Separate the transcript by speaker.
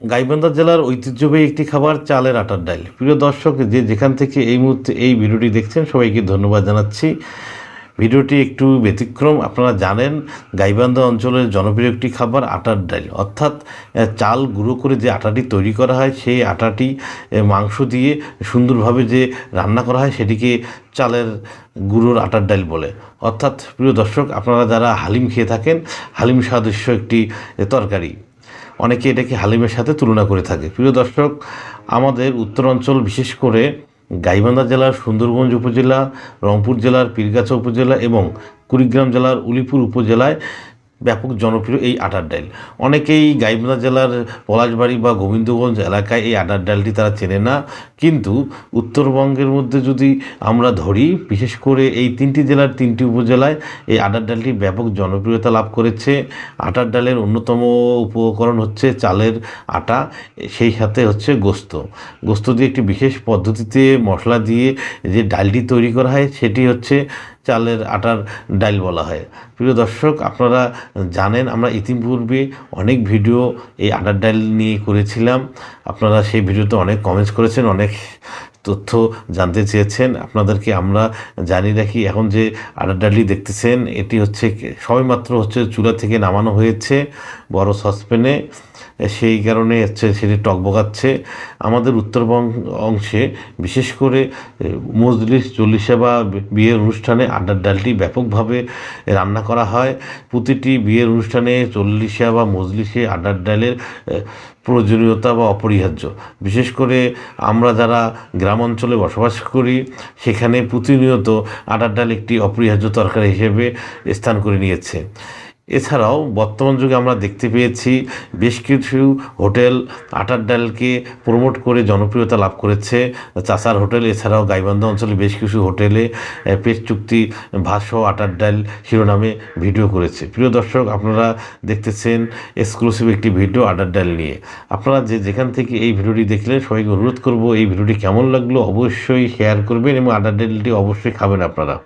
Speaker 1: গাইবান্ধা জেলার ঐতিহ্যবাহী একটি খাবার, চালের আটার ডাল। প্রিয় দর্শক, যে যেখান থেকে এই মুহূর্তে এই ভিডিওটি দেখছেন, সবাইকে ধন্যবাদ জানাচ্ছি। ভিডিওটি একটু ব্যতিক্রম, আপনারা জানেন, গাইবান্ধা অঞ্চলের জনপ্রিয় একটি খাবার, আটার ডাল। অর্থাৎ চাল গুঁড়ো করে যে আটাটি তৈরি করা হয়, সেই আটাটি মাংস দিয়ে সুন্দরভাবে যে রান্না করা হয়, সেটিকে চালের গুঁড়োর আটার ডাল বলে। অর্থাৎ, প্রিয় দর্শক, আপনারা যারা হালিম খেয়ে থাকেন, হালিম সাদৃশ্য একটি তরকারি। অনেকে এটাকে হালিমের সাথে তুলনা করে থাকে। প্রিয় দর্শক, আমাদের উত্তরাঞ্চল, বিশেষ করে গাইবান্ধা জেলার সুন্দরগঞ্জ উপজেলা, রংপুর জেলার পীরগাছা উপজেলা এবং কুড়িগ্রাম জেলার উলিপুর উপজেলায় ব্যাপক জনপ্রিয় এই আটার ডাল। অনেকেই গাইবান্ধা জেলার পলাশবাড়ি বা গোবিন্দগঞ্জ এলাকায় এই আটার ডালটি তারা চেনে না। কিন্তু উত্তরবঙ্গের মধ্যে যদি আমরা ধরি, বিশেষ করে এই তিনটি জেলার তিনটি উপজেলায় এই আটার ডালটি ব্যাপক জনপ্রিয়তা লাভ করেছে। আটার ডালের অন্যতম উপকরণ হচ্ছে চালের আটা, সেই সাথে হচ্ছে গোস্ত। গোস্ত দিয়ে একটি বিশেষ পদ্ধতিতে মশলা দিয়ে যে ডালটি তৈরি করা হয়, সেটি হচ্ছে চালের আটার ডাইল বলা হয়। প্রিয় দর্শক, আপনারা জানেন, আমরা ইতিপূর্বে অনেক ভিডিও এই আটার ডাইল নিয়ে করেছিলাম। আপনারা সেই ভিডিওতে অনেক কমেন্টস করেছেন, অনেক তথ্য জানতে চেয়েছেন। আপনাদেরকে আমরা জানি রাখি, এখন যে আটার ডালি দেখতেছেন, এটি হচ্ছে সবেমাত্র হচ্ছে চুলা থেকে নামানো হয়েছে, বড় সসপ্যানে। সেই কারণে হচ্ছে সেটি টকবগাচ্ছে আমাদের উত্তরবঙ্গ অংশে বিশেষ করে মজলিস, চল্লিশে বা বিয়ের অনুষ্ঠানে আড্ডার ডালটি ব্যাপকভাবে রান্না করা হয়। প্রতিটি বিয়ের অনুষ্ঠানে চল্লিশে বা মজলিসে আড্ডার ডালের প্রয়োজনীয়তা বা অপরিহার্য। বিশেষ করে আমরা যারা গ্রাম অঞ্চলে বসবাস করি সেখানে প্রতিনিয়ত আটার ডাল একটি অপরিহার্য তরকারি হিসেবে স্থান করে নিয়েছে। এছাড়াও বর্তমান যুগে আমরা দেখতে পেয়েছি বেশ কিছু হোটেল আটার ডালকে প্রমোট করে জনপ্রিয়তা লাভ করেছে। চাষার হোটেল, এছাড়াও গাইবান্ধা অঞ্চলে বেশ কিছু হোটেলে পেট চুক্তি ভাষ্য আটার ডাল শিরোনামে ভিডিও করেছে। প্রিয় দর্শক, আপনারা দেখতেছেন এক্সক্লুসিভ একটি ভিডিও আটার ডাল নিয়ে। আপনারা যে যেখান থেকে এই ভিডিওটি দেখলেন, সবাইকে অনুরোধ করব, এই ভিডিওটি কেমন লাগল অবশ্যই শেয়ার করবেন এবং আটার ডালটি অবশ্যই খাবেন আপনারা।